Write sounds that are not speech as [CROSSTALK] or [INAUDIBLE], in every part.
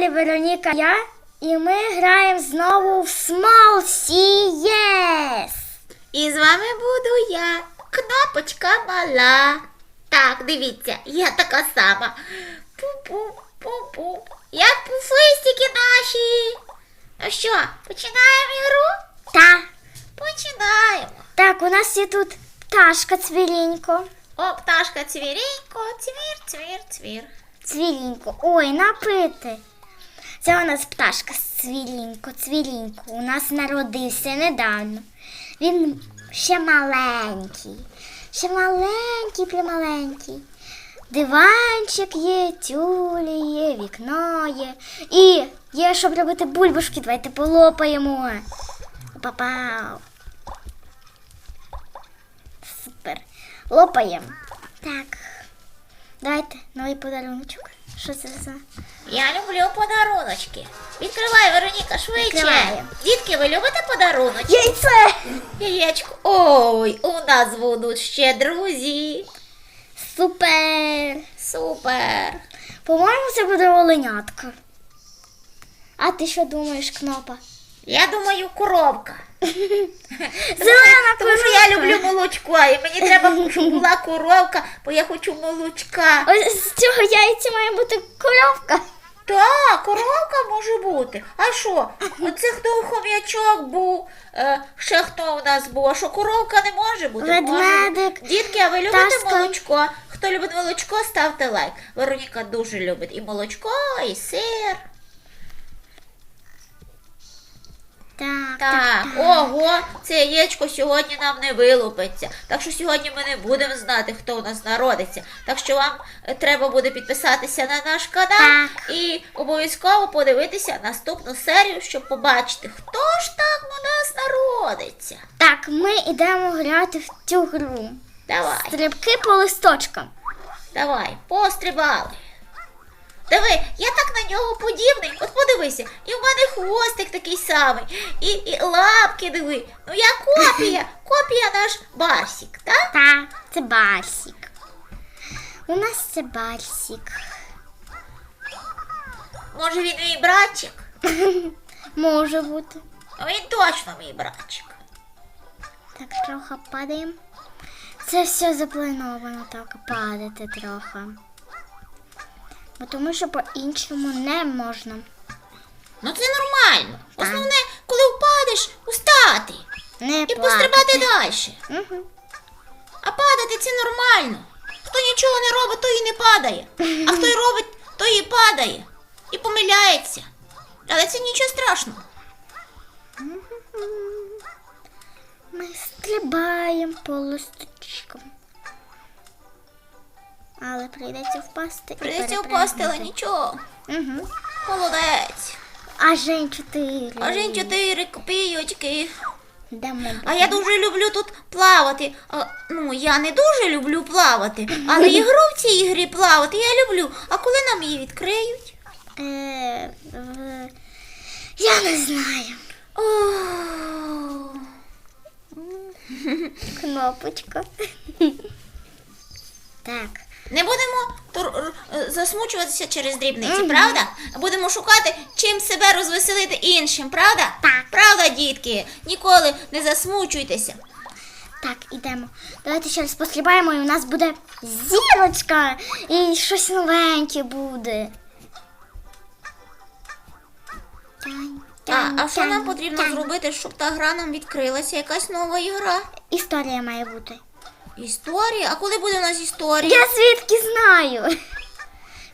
каналі Вероніка Я. І ми граємо знову в Small CS. І з вами буду я, кнопочка мала. Так, дивіться, я така сама. Пу-пу, пу-пу. Як пуфистики наші. Ну що, починаємо ігру? Та. Починаємо. Так, у нас є тут пташка цвірінько. О, пташка цвірінько, цвір, цвір, цвір. Цвірінько. Ой, напити. Це у нас пташка цвірінько, цвірінько. У нас народився недавно. Він ще маленький. Ще маленький, прималенький. Диванчик є, тюлі є, вікно є. І є, щоб робити бульбашки. Давайте полопаємо. Попав. Супер. Лопаємо. Так. Давайте новий подаруночок. Що це за? Я люблю подаруночки. Відкривай, Вероніка, швидше. Дітки, ви любите подаруночки? Яйце! Яєчко. Ой, у нас будуть ще друзі. Супер! Супер. По-моєму, це буде оленятка. А ти що думаєш, кнопа? Я думаю, коробка. [LAUGHS] Зелена Тому що я люблю молочко, і мені треба, щоб була коровка, бо я хочу молочка. Ось з цього яйця має бути коровка. Так, коровка може бути. А що? [LAUGHS] Оце хто хом'ячок був, е, ще хто у нас був, а що коровка не може бути? Може. Ведмедик, Дітки, а ви любите пташка. молочко? Хто любить молочко, ставте лайк. Вероніка дуже любить і молочко, і сир. Так, Так, ого, це яєчко сьогодні нам не вилупиться. Так що сьогодні ми не будемо знати, хто у нас народиться. Так що вам е, треба буде підписатися на наш канал Так. і обов'язково подивитися наступну серію, щоб побачити, хто ж так у нас народиться. Так, ми йдемо грати в цю гру. Давай, Стрибки по листочкам. давай, пострибали. Диви, я так на нього подібний. От подивися, і в мене хвостик такий самий, і, і лапки диви. Ну я копія, [LAUGHS] копія наш Барсік, так? Так, це барсік. У нас це барсік. Може він мій братчик? [LAUGHS] Може бути. Ну, Він точно мій братчик. Так, трохи падаємо. Це все заплановано так падати трохи. Бо тому що по-іншому не можна. Ну це нормально. Основне, коли впадеш, устати Не і пострибати далі. Угу. А падати це нормально. Хто нічого не робить, той і не падає. А хто й робить, той і падає. І помиляється. Але це нічого страшного. Ми стрибаємо по листочкам. Але прийдеться впасти. Прийдеться впасти, але нічого. Угу. Молодець. А Жень 4. А жень 4 копійочки. А я дуже люблю тут плавати. А, ну, я не дуже люблю плавати, але ігру в цій ігрі плавати я люблю. А коли нам її відкриють? Е, в... Я не знаю. О, Кнопочка. Так. Не будемо тур- е, засмучуватися через дрібниці, правда? Будемо шукати, чим себе розвеселити іншим, правда? Так. Правда, дітки? Ніколи не засмучуйтеся. Так, ідемо. Давайте ще раз пострибаємо, і у нас буде зірочка. І щось новеньке буде. Тянь, А, тянь, а що нам потрібно тянь. зробити, щоб та гра нам відкрилася? Якась нова ігра? Історія має бути. Історія? А коли буде у нас історія? Я звідки знаю.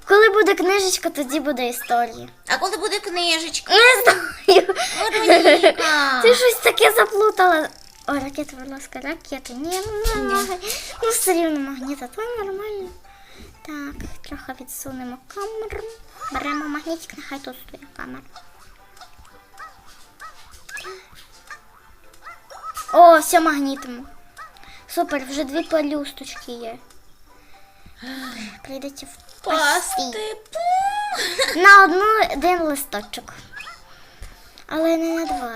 Коли буде книжечка, тоді буде історія. А коли буде книжечка? Не знаю. Вероніка. [LAUGHS] Ти щось таке заплутала. О, ракета, будь ласка, ракета. Ні, ну не. Ну, все рівно магніт, то нормально. Так, трохи відсунемо камеру. Беремо магнітик, нехай тут стоїть камера. О, все магнітимо. Супер, вже дві пелюсточки є. Прийдеться впасти. На одну один листочок. Але не на два.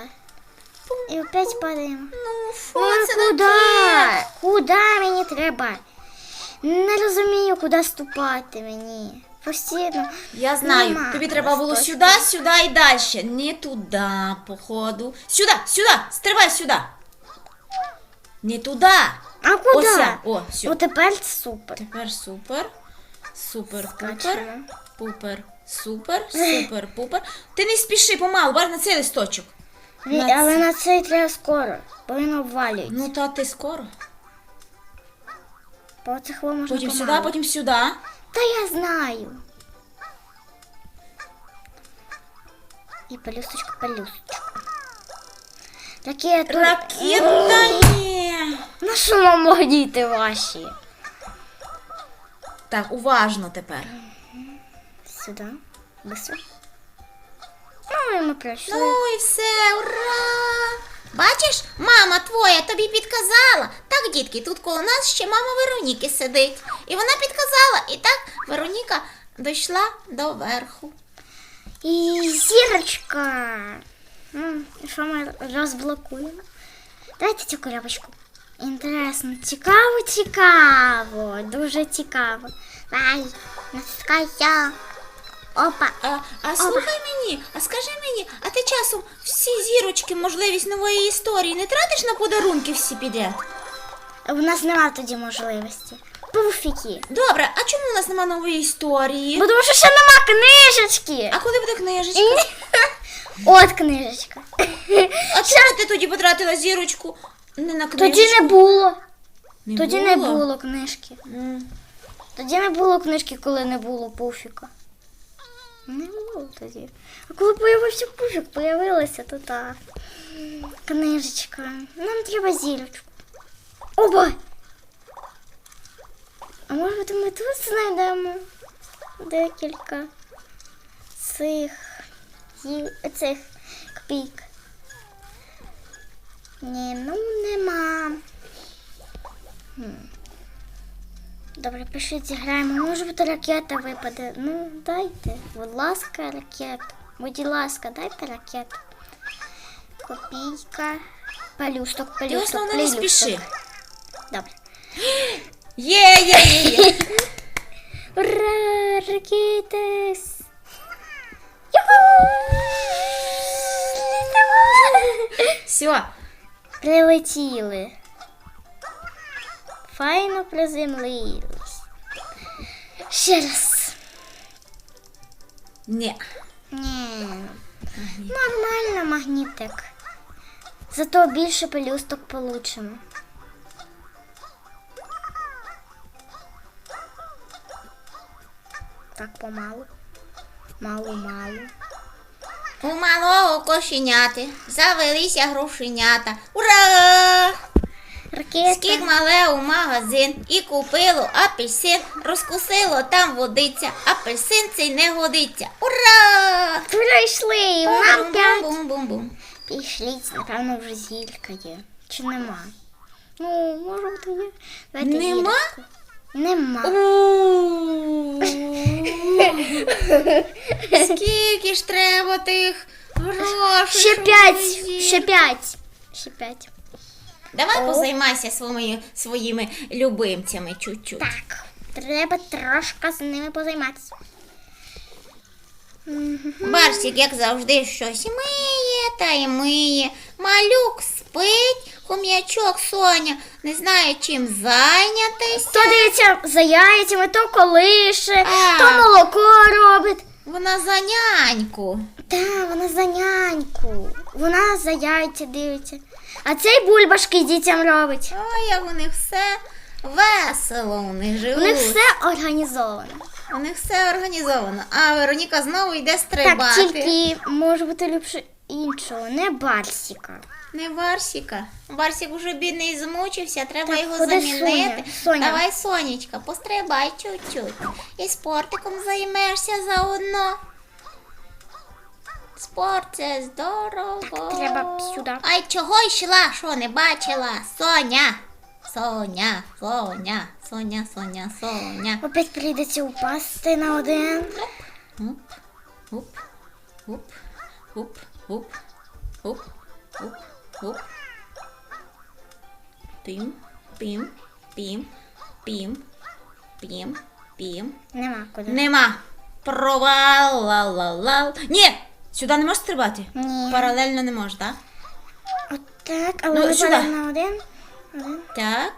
І опять падаємо. Ну, що Ну це куди? таке? Куди мені треба? Не розумію, куди ступати мені. постійно. Я знаю, Нема тобі треба було сюди, сюди і далі. Не туди, походу. Сюди, сюди, стривай сюди. Не туди. А куди? Ося, о, сю. О, тепер супер. Тепер супер. Супер, пупер. Пупер, супер, супер, пупер. Ти не спіши помалу, бачиш на цей листочок. Ві- На Але на цей треба скоро, бо він обвалюється. Ну та ти скоро. По цих можна Потім сюди, помалу. потім сюди. Та я знаю. І пелюсточка, пелюсточка. Ракету. Ракета ні. Що магніти ваші? Так, уважно тепер. Сюди. Быстро. Ну, і ми пройшли. Ну і все, ура! Бачиш, мама твоя тобі підказала. Так, дітки, тут коло нас ще мама Вероніки сидить. І вона підказала, і так Вероніка дійшла до верху. І зірочка. Ну, що ми розблокуємо? Давайте цю коробочку. Інтересно, цікаво, цікаво. Дуже цікаво. Давай, натискай. Опа. А, а слухай мені, а скажи мені, а ти часом всі зірочки, можливість нової історії не тратиш на подарунки всі підряд? У нас нема тоді можливості. Пуфіки. Добре, а чому у нас нема нової історії? Бо тому що ще нема книжечки. А коли буде книжечка? От книжечка. А чому ти тоді потратила зірочку? Не на книжечку? Тоді не було. Не Тоді не було книжки. М. Тоді не було книжки, коли не було пуфіка. Не було тоді. А коли появився пуфік, появилася то та книжечка. Нам треба зірочку. Оба! А може ми тут знайдемо декілька цих зі- цих копійок. Ні, ну нема. Добре, пишіть, зіграємо. Може бути ракета випаде. Ну, дайте, будь ласка, ракету. Будь ласка, дайте ракету. Копійка. Палюсток, Ти палюсток, основне не палюсток. спіши. Добре. [GASPS] Є, є, є, є. [LAUGHS] Ура, ракетес! Юху! Все. Прилетіли. Файно приземлились. Ще раз. Ні. Ні. Нормально магнітик. Зато більше пелюсток получимо. Так помалу. Мало-мало. У малого кошеняти завелися грушенята. Ура! Ракета. Скік мале у магазин і купило апельсин, розкусило там водиця, апельсин цей не годиться. Ура! Прийшли! Нам п'ять. Бум-бум-бум-бум. Пішліть, напевно, вже зілька є. Чи нема? Ну, може бути є. Давайте Нема? зірочку. Нема. [LAUGHS] Скільки ж треба тих грошей? Ще п'ять. Ще п'ять. Ще п'ять. Давай позаймайся своїми, своїми любимцями чуть-чуть. Так, треба трошки з ними позайматися. Барсик, як завжди, щось миє та й миє. Малюк спить, хом'ячок Соня не знає чим зайнятись. То дивиться за яйцями, то колише, А. то молоко робить. Вона за няньку. Та, вона за няньку. Вона за яйця дивиться. А цей бульбашки дітям робить. Ой, як у них все весело, у них живуть. У них все організовано. У них все організовано. А Вероніка знову йде Так, тільки може бути ліпше іншого, не барсіка. Не Барсіка. Барсік уже бідний змучився, треба Так, його замінити. Соня. Соня. Давай, Сонечка, пострибай чуть-чуть. І спортиком займешся заодно. Спорт це здорово. Так, треба сюди. Ай, чого йшла? Що не бачила? Соня. Соня, Соня, Соня, Соня, Соня. Опять прийдеться упасти на один. Оп, оп, оп, оп, оп, оп, оп, оп. Пім, пім, пім, пім, пім, пім. Нема куди. Нема. Провал, ла-ла-ла. Ні, сюди не можеш стрибати? Ні. Паралельно не можеш, так? Отак, але Ну, сюди. на один. Один. Так.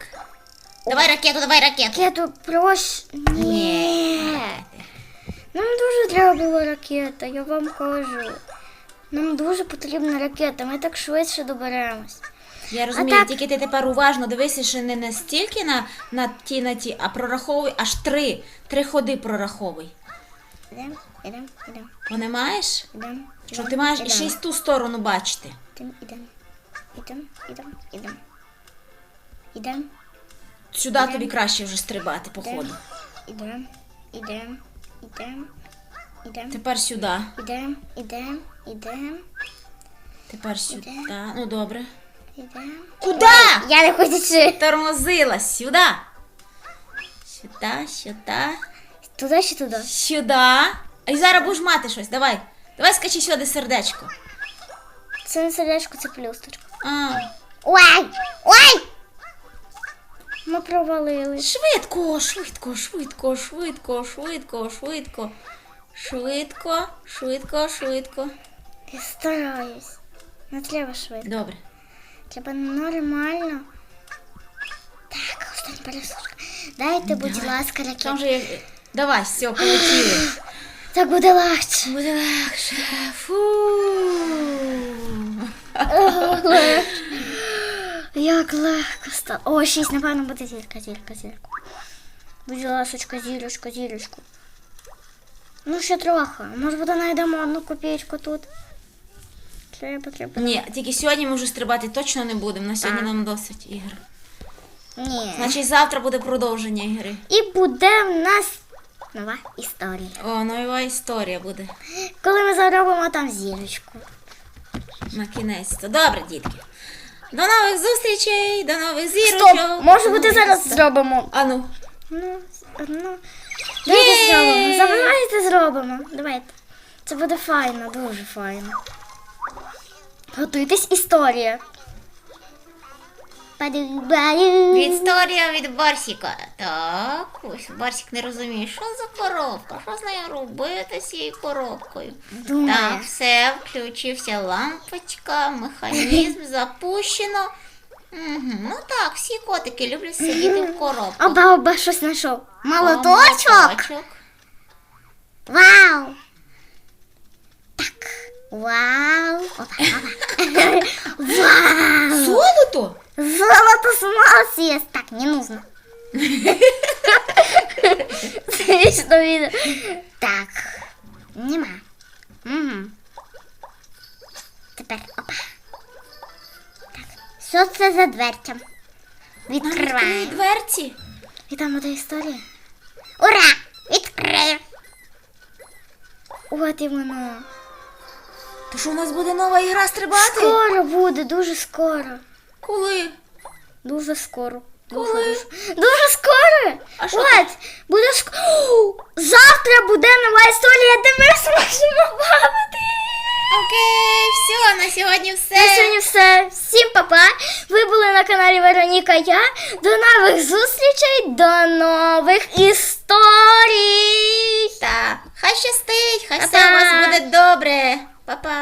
Давай ракету, давай ракету. Ракету прош. Ні. Нам дуже треба була ракета, я вам кажу. Нам дуже потрібна ракета, ми так швидше доберемось. Я розумію, так- тільки ти тепер уважно дивися, що не настільки на, на ті, на ті, а прораховуй аж три. Три ходи прораховуй. Ідем, ідем, ідем, Понімаєш? ідем. Що ти маєш ідем, ще й з ту сторону бачити. Ідем, ідем, ідем, ідем, ідем. Ідем, Сюди тобі краще вже стрибати, походу. ідем, ідем, ідем, ідем, Тепер сюди. ідем, ідем, ідем, Тепер сюди. Ну добре. ідем. Куди? Я не хочу йти. Тормозилась сюди. Сюди, сюди, Туди чи туди? сюди. І зараз будеш мати щось. Давай. Давай скачи сюди сердечко. Це не сердечко, це плюсточка. А, Ой! Ой! Ми провалили. швидко, швидко, швидко, швидко, швидко, швидко. Швидко, швидко, швидко. Я стараюсь. Не треба швидко. Добре. Треба нормально. Так, остання пересушка. Дайте, будь ласка, Там ракету. же є. Давай, все, полетіли. [GASPS] Так буде легше. Буде легше. Фу. [LAUGHS] Як легко стало. О, шість, напевно, буде зірка, зірка, зірка. Будь ласочка, зірочка, зірочку. Ну, ще трохи. Може буде знайдемо одну копійку тут. Треба, треба. Ні, тільки сьогодні ми вже стрибати точно не будемо. На сьогодні нам досить ігор. Ні. Значить, завтра буде продовження ігри. І буде в нас нова історія. О, нова історія буде Коли ми заробимо там зірочку. на кінець. То добре, дітки. До нових зустрічей, до нових зірочок. Стоп! Може бути зараз зробимо. А ну. Ну, ну. Давайте зробимо. Давайте зробимо. Давайте. Це буде файно, дуже файно. Готуйтесь історія. Паду-баю. Історія від Барсіка. Так, ось Барсік не розуміє, що за коробка, що з нею робити з цією коробкою. Думає. Так, все, включився лампочка, механізм [LAUGHS] запущено. Угу. Ну так, всі котики люблять сидіти в коробках. Оба, оба, щось знайшов. Молоточок. молоточок. Вау. Так. Вау. Опа, опа. Вау. Золото? Золото смаз есть. Так, не нужно. Смішно відео. Так. Нема. Угу. Тепер опа. Так. Що це за дверця? Відкриваємо. дверці. І там буде історія. Ура! Відкрив! От і воно. То що у нас буде нова ігра стрибати? Скоро буде, дуже скоро. Коли? Дуже скоро. Дуже, Коли? дуже, дуже скоро. А що От, буде скоро. Завтра буде нова історія, де ми зможемо бавити. Окей, все, на сьогодні все. На сьогодні все. Всім па-па. Ви були на каналі Вероніка Я. До нових зустрічей, до нових історій. Так, хай щастить, хай все Па-па. у вас буде добре. Па-па.